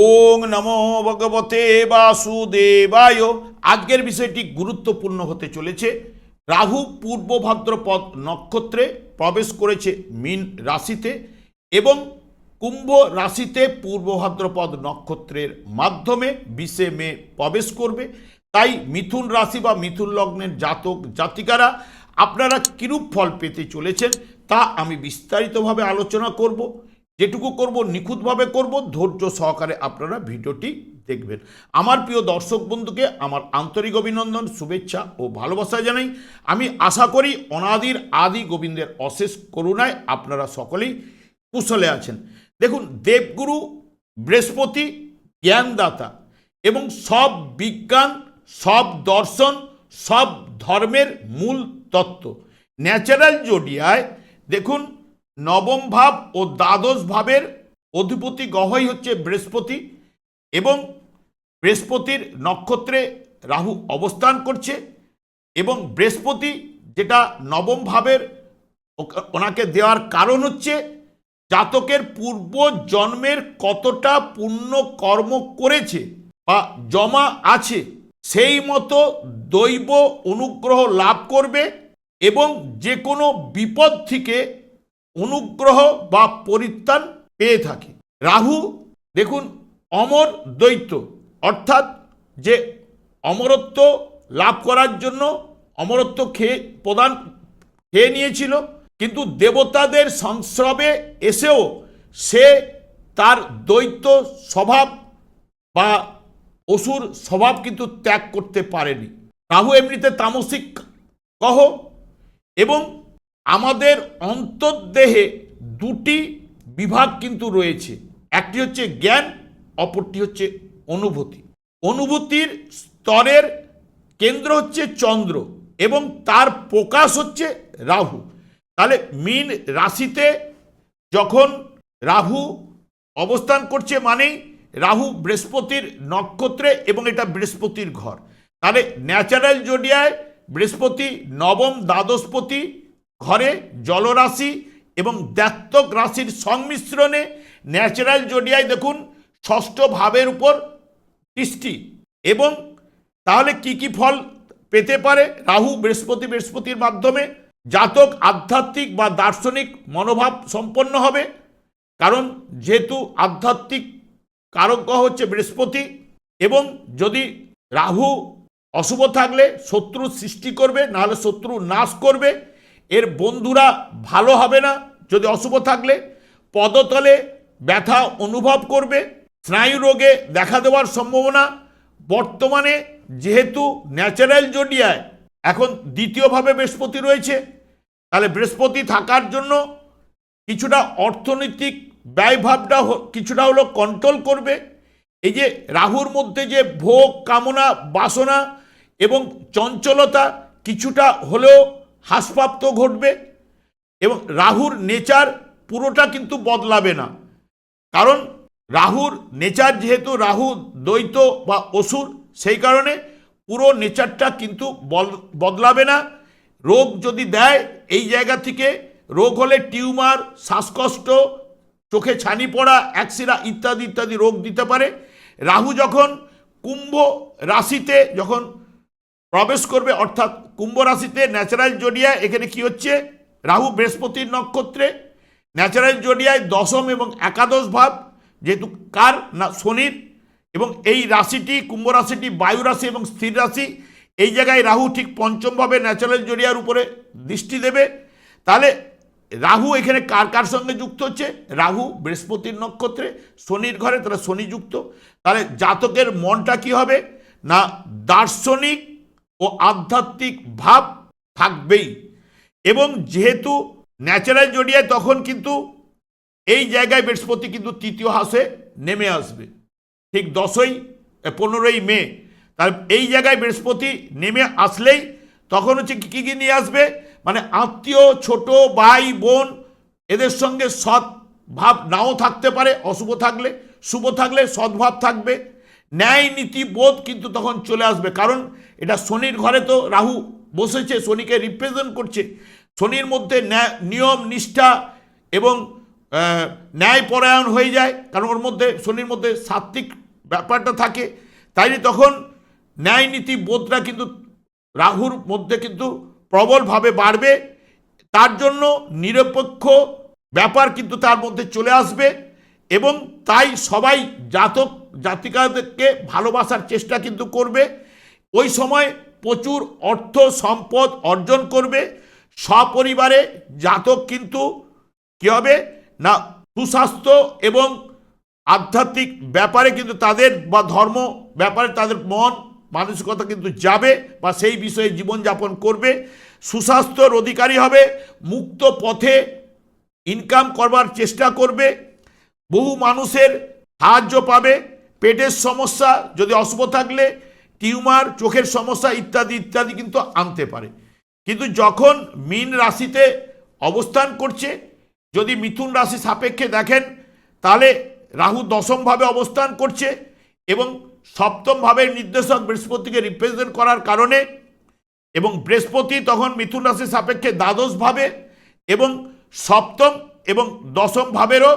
ওং নমো ভগবতে বাসুদেবায়। আজকের বিষয়টি গুরুত্বপূর্ণ হতে চলেছে। রাহু পূর্ব ভাদ্রপদ নক্ষত্রে প্রবেশ করেছে মীন রাশিতে এবং কুম্ভ রাশিতে পূর্ব ভাদ্রপদ নক্ষত্রের মাধ্যমে বিশে মে প্রবেশ করবে। তাই মিথুন রাশি বা মিথুন লগ্নের জাতক জাতিকারা, আপনারা কিরূপ ফল পেতে চলেছেন তা আমি বিস্তারিতভাবে আলোচনা করব। যেটুকু করব, নিখুঁতভাবে করব, ধৈর্য সহকারে আপনারা ভিডিওটি দেখবেন। আমার প্রিয় দর্শক বন্ধুকে আমার আন্তরিক অভিনন্দন, শুভেচ্ছা ও ভালোবাসা জানাই। আমি আশা করি অনাদির আদি গোবিন্দের অশেষ করুণায় আপনারা সকলেই কুশলে আছেন। দেখুন, দেবগুরু, বৃহস্পতি, জ্ঞানদাতা এবং সব বিজ্ঞান, সব দর্শন, সব ধর্মের মূল তত্ত্ব। ন্যাচারাল জোডিয়ায়, দেখুন নবম ভাব ও দ্বাদশ ভাবের অধিপতি গ্রহই হচ্ছে বৃহস্পতি এবং বৃহস্পতির নক্ষত্রে রাহু অবস্থান করছে এবং বৃহস্পতি যেটা নবম ভাবের ওনাকে দেওয়ার কারণ হচ্ছে জাতকের পূর্ব জন্মের কতটা পুণ্য কর্ম করেছে বা জমা আছে সেই মতো দৈব অনুগ্রহ লাভ করবে এবং যে কোনো বিপদ থেকে অনুগ্রহ বা পরিত্রাণ পেয়ে থাকে। রাহু, দেখুন, অমর দৈত্য অর্থাৎ যে অমরত্ব লাভ করার জন্য অমরত্ব খেয়ে প্রদান, খেয়ে নিয়েছিল, কিন্তু দেবতাদের সংস্রবে এসেও সে তার দৈত্য স্বভাব বা অসুর স্বভাব কিন্তু ত্যাগ করতে পারেনি। রাহু এমনিতে তামসিক কহ এবং আমাদের অন্তর্দেহে দুটি বিভাগ কিন্তু রয়েছে। একটি হচ্ছে জ্ঞান, অপরটি হচ্ছে অনুভূতি। অনুভূতির স্তরের কেন্দ্র হচ্ছে চন্দ্র এবং তার প্রকাশ হচ্ছে রাহু। তাহলে মীন রাশিতে যখন রাহু অবস্থান করছে মানেই রাহু বৃহস্পতির নক্ষত্রে এবং এটা বৃহস্পতির ঘর। তাহলে ন্যাচারাল জোডিয়ায় বৃহস্পতি, নবম, দ্বাদশপতি ঘরে জলরাশি এবং দ্যাত্তক রাশির সংমিশ্রণে ন্যাচারাল জোডিয়ায় দেখুন, ষষ্ঠ ভাবের উপর দৃষ্টি এবং তাহলে কি কি ফল পেতে পারে? রাহু, বৃহস্পতি, বৃহস্পতির মাধ্যমে জাতক আধ্যাত্মিক বা দার্শনিক মনোভাব সম্পন্ন হবে। কারণ যেহেতু আধ্যাত্মিক কারক হচ্ছে বৃহস্পতি এবং যদি রাহু অশুভ থাকলে শত্রু সৃষ্টি করবে, নাহলে শত্রু নাশ করবে। এর বন্ধুরা ভালো হবে না যদি অশুভ থাকলে। পদতলে ব্যথা অনুভব করবে, স্নায়ু রোগে দেখা দেওয়ার সম্ভাবনা। বর্তমানে যেহেতু ন্যাচারাল জোডিয়ায়, এখন দ্বিতীয়ভাবে বৃহস্পতি রয়েছে। তাহলে বৃহস্পতি থাকার জন্য কিছুটা অর্থনৈতিক ব্যয়ভাবটা কিছুটা হলো কন্ট্রোল করবে। এই যে রাহুর মধ্যে যে ভোগ, কামনা, বাসনা এবং চঞ্চলতা কিছুটা হলেও হ্রাসপ্রাপ্ত ঘটবে এবং রাহুর নেচার পুরোটা কিন্তু বদলাবে না। কারণ রাহুর নেচার যেহেতু রাহু দ্বৈত বা অসুর, সেই কারণে পুরো নেচারটা কিন্তু বদলাবে না। রোগ যদি দেয়, এই জায়গা থেকে রোগ হলে টিউমার, শ্বাসকষ্ট, চোখে ছানি পড়া, অ্যাক্সিরা ইত্যাদি ইত্যাদি রোগ দিতে পারে। রাহু যখন কুম্ভ রাশিতে যখন প্রবেশ করবে, অর্থাৎ কুম্ভ রাশিতে ন্যাচারাল জোডিয়া এখানে কি হচ্ছে? রাহু বৃহস্পতির নক্ষত্রে। ন্যাচারাল জোডিয়ায় দশম এবং একাদশ ভাব, যেহেতু কার? না, শনির। এবং এই রাশিটি, কুম্ভ রাশিটি বায়ু রাশি এবং স্থির রাশি। এই জায়গায় রাহু ঠিক পঞ্চমভাবে ন্যাচারাল জোডিয়ার উপরে দৃষ্টি দেবে। তাহলে রাহু এখানে কার কার সঙ্গে যুক্ত হচ্ছে? রাহু বৃহস্পতির নক্ষত্রে, শনির ঘরে, তাহলে শনি যুক্ত। তাহলে জাতকের মনটা কি হবে? না, দার্শনিক ও আধ্যাত্মিক ভাব থাকবেই। এবং যেহেতু ন্যাচারাল জড়িয়ায় তখন কিন্তু এই জায়গায় বৃহস্পতি কিন্তু তৃতীয় হাসে নেমে আসবে। ঠিক দশই পনেরোই মে, তার এই জায়গায় বৃহস্পতি নেমে আসলেই তখন হচ্ছে কী কী নিয়ে আসবে? মানে আত্মীয়, ছোট, ভাই, বোন, এদের সঙ্গে সৎ ভাব নাও থাকতে পারে, অশুভ থাকলে, শুভ থাকলে সদ্ভাব থাকবে। ন্যায় নীতি বোধ কিন্তু তখন চলে আসবে। কারণ এটা শনির ঘরে তো রাহু বসেছে, শনিকে রিপ্রেজেন্ট করছে। শনির মধ্যে ন্যায়- নিয়ম, নিষ্ঠা এবং ন্যায়পরায়ণ হয়ে যায়। কারণ ওর মধ্যে, শনির মধ্যে সাত্ত্বিক ব্যাপারটা থাকে। তাই তখন ন্যায় নীতি বোধটা কিন্তু রাহুর মধ্যে কিন্তু প্রবলভাবে বাড়বে। তার জন্য নিরপেক্ষ ব্যাপার কিন্তু তার মধ্যে চলে আসবে এবং তাই সবাই জাতক জাতিকাদেরকে ভালোবাসার চেষ্টা কিন্তু করবে। ওই সময় প্রচুর অর্থ সম্পদ অর্জন করবে। সপরিবারে জাতক কিন্তু কী হবে? না, সুস্বাস্থ্য এবং আধ্যাত্মিক ব্যাপারে কিন্তু তাদের বা ধর্ম ব্যাপারে তাদের মন, মানসিকতা কিন্তু যাবে বা সেই বিষয়ে জীবনযাপন করবে। সুস্বাস্থ্যর অধিকারী হবে, মুক্ত পথে ইনকাম করবার চেষ্টা করবে। বহু মানুষের সাহায্য পাবে। পেটের সমস্যা, যদি অশুভ থাকলে টিউমার, চোখের সমস্যা ইত্যাদি ইত্যাদি কিন্তু আনতে পারে। কিন্তু যখন মিন রাশিতে অবস্থান করছে, যদি মিথুন রাশি সাপেক্ষে দেখেন, তাহলে রাহু দশমভাবে অবস্থান করছে এবং সপ্তমভাবে নির্দেশক বৃহস্পতিকে রিপ্রেজেন্ট করার কারণে এবং বৃহস্পতি তখন মিথুন রাশির সাপেক্ষে দ্বাদশভাবে এবং সপ্তম এবং দশম ভাবেরও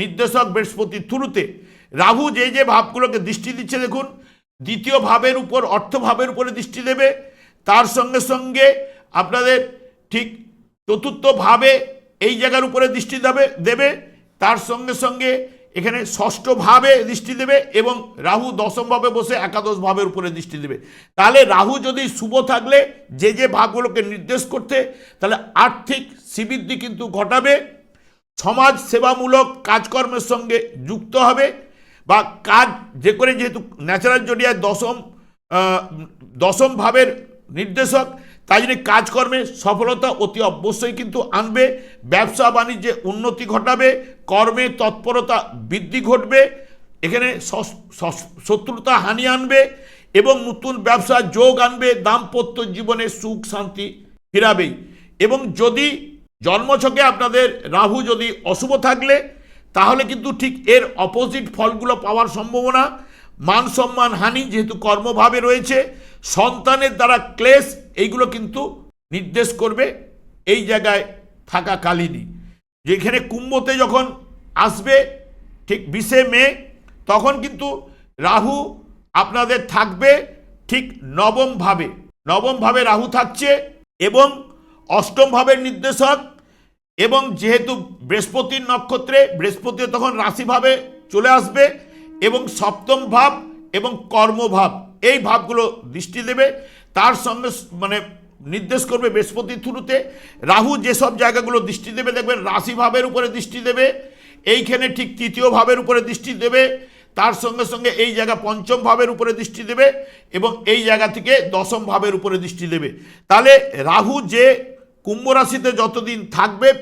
নির্দেশক বৃহস্পতির থ্রুতে রাহু যে যে ভাবগুলোকে দৃষ্টি দিচ্ছে, দেখুন, দ্বিতীয় ভাবের উপর, অর্থ ভাবের উপরে দৃষ্টি দেবে। তার সঙ্গে সঙ্গে আপনাদের ঠিক চতুর্থ ভাবে এই জায়গার উপরে দৃষ্টি দেবে দেবে। তার সঙ্গে সঙ্গে এখানে ষষ্ঠ ভাবে দৃষ্টি দেবে এবং রাহু দশম ভাবে বসে একাদশ ভাবের উপরে দৃষ্টি দেবে। তাহলে রাহু যদি শুভ থাকলে, যে যে ভাবগুলোকে নির্দেশ করতে, তাহলে আর্থিক শ্রীবৃদ্ধি কিন্তু ঘটাবে। সমাজ সেবামূলক কাজকর্মের সঙ্গে যুক্ত হবে। বা কাজ যে করে যেহেতু ন্যাচারাল জডিয়ায় দশম দশম ভাবের নির্দেশক, তাই জন্য কাজকর্মে সফলতা অতি অবশ্যই কিন্তু আনবে, ব্যবসা বাণিজ্যে উন্নতি ঘটাবে, কর্মে তৎপরতা বৃদ্ধি ঘটবে, এখানে শত্রুতা হানি আনবে এবং নতুন ব্যবসা যোগ আনবে, দাম্পত্য জীবনে সুখ শান্তি ফিরাবেই। এবং যদি জন্মছকে আপনাদের রাহু যদি অশুভ থাকলে তাহলে কিন্তু ঠিক এর অপোজিট ফলগুলো পাওয়ার সম্ভাবনা। মান সম্মান হানি যেহেতু কর্মভাবে রয়েছে, সন্তানের দ্বারা ক্লেশ, এইগুলো কিন্তু নির্দেশ করবে এই জায়গায় থাকাকালীনই। যেখানে কুম্ভতে যখন আসবে, ঠিক বিশে মে, তখন কিন্তু রাহু আপনাদের থাকবে ঠিক নবমভাবে নবমভাবে রাহু থাকছে এবং অষ্টম ভাবের নির্দেশক এবং যেহেতু বৃহস্পতির নক্ষত্রে বৃহস্পতি তখন রাশিভাবে চলে আসবে এবং সপ্তম ভাব এবং কর্মভাব এই ভাবগুলো দৃষ্টি দেবে। তার সঙ্গে মানে নির্দেশ করবে বৃহস্পতির থ্রুতে। রাহু যেসব জায়গাগুলো দৃষ্টি দেবে, দেখবেন রাশিভাবের উপরে দৃষ্টি দেবে। এইখানে ঠিক তৃতীয় ভাবের উপরে দৃষ্টি দেবে। তার সঙ্গে সঙ্গে এই জায়গা পঞ্চম ভাবের উপরে দৃষ্টি দেবে এবং এই জায়গা থেকে দশম ভাবের উপরে দৃষ্টি দেবে। তাহলে রাহু যে কুম্ভ রাশিতে যতদিন থাকবে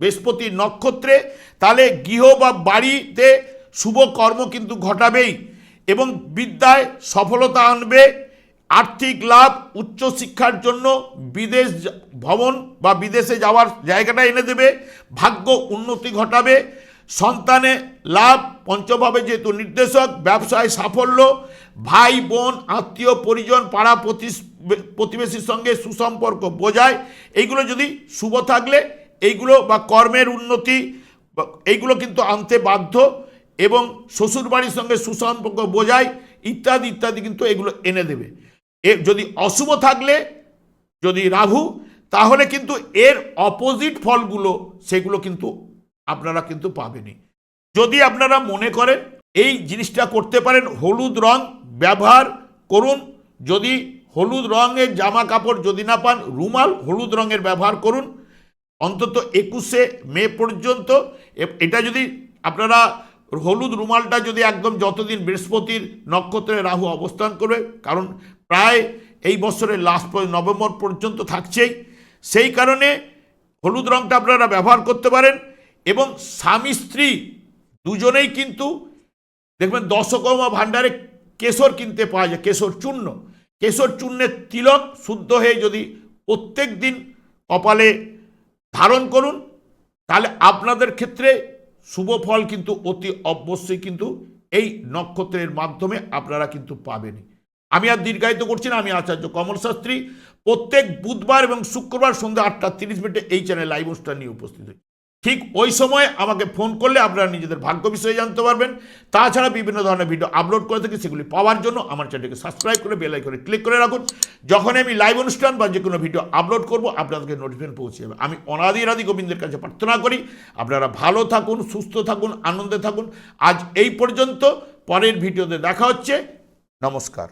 বৃহস্পতি নক্ষত্রে, তাহলে গৃহ বা বাড়িতে শুভ কর্ম কিন্তু ঘটাবেই এবং বিদ্যায় সফলতা আনবে। আর্থিক লাভ উচ্চশিক্ষার জন্য বিদেশ ভ্রমণ বা বিদেশে যাওয়ার জায়গাটা এনে দেবে, ভাগ্য উন্নতি ঘটাবে। সন্তানে লাভ, পঞ্চভাবে যেহেতু নির্দেশক, ব্যবসায় সাফল্য, ভাই, বোন, আত্মীয়, পরিজন, পাড়া প্রতিস- প্রতিবেশীর সঙ্গে সুসম্পর্ক বোঝায় এইগুলো যদি শুভ থাকলে, এইগুলো বা কর্মের উন্নতি এইগুলো কিন্তু আনতে বাধ্য এবং শ্বশুরবাড়ির সঙ্গে সুসম্পর্ক বোঝায় ইত্যাদি ইত্যাদি কিন্তু এগুলো এনে দেবে। এ যদি অশুভ থাকলে, যদি রাহু, তাহলে কিন্তু এর অপোজিট ফলগুলো, সেগুলো কিন্তু আপনারা কিন্তু পাবেনই। যদি আপনারা মনে করেন, এই জিনিসটা করতে পারেন, হলুদ রং ব্যবহার করুন। যদি হলুদ রঙের জামা কাপড় যদি না পান, রুমাল হলুদ রঙের ব্যবহার করুন। অন্তত একুশে মে পর্যন্ত। এটা যদি আপনারা হলুদ রুমালটা যদি একদম যতদিন বৃহস্পতির নক্ষত্রে রাহু অবস্থান করবে, কারণ প্রায় এই বছরের লাস্ট নভেম্বর পর্যন্ত থাকছেই, সেই কারণে হলুদ রঙটা আপনারা ব্যবহার করতে পারেন এবং স্বামী স্ত্রী দুজনেই কিন্তু দেখবেন দশকর্মা ভাণ্ডারে কেশর কিনতে পাওয়া যায়, কেশর চূর্ণ। কেশর চূর্ণের তিলক শুদ্ধ হয়ে যদি প্রত্যেক দিন কপালে ধারণ করুন, তাহলে আপনাদের ক্ষেত্রে শুভ ফল কিন্তু অতি অবশ্যই কিন্তু এই নক্ষত্রের মাধ্যমে আপনারা কিন্তু পাবেনই আমি আর দীর্ঘায়িত করছি না, আমি আচার্য কমল শাস্ত্রী। প্রত্যেক বুধবার এবং শুক্রবার সন্ধ্যা আটটা তিরিশ মিনিটে এই চ্যানেল লাইভ অনুষ্ঠান নিয়ে উপস্থিত হই। ঠিক ওই সময় আমাকে ফোন করলে আপনারা নিজেদের ভাগ্য বিষয়ে জানতে পারবেন। তাছাড়া বিভিন্ন ধরনের ভিডিও আপলোড করে থাকি, সেগুলি পাওয়ার জন্য আমার চ্যানেলকে সাবস্ক্রাইব করে বেল আইকনে ক্লিক করে রাখুন। যখন আমি লাইভ অনুষ্ঠান বা যে কোনো ভিডিও আপলোড করব, আপনাদেরকে নোটিফিকেশন পৌঁছে যাবে। আমি অনাদি রাদি গোবিন্দের কাছে প্রার্থনা করি, আপনারা ভালো থাকুন, সুস্থ থাকুন, আনন্দে থাকুন। আজ এই পর্যন্ত, পরের ভিডিওতে দেখা হচ্ছে। নমস্কার।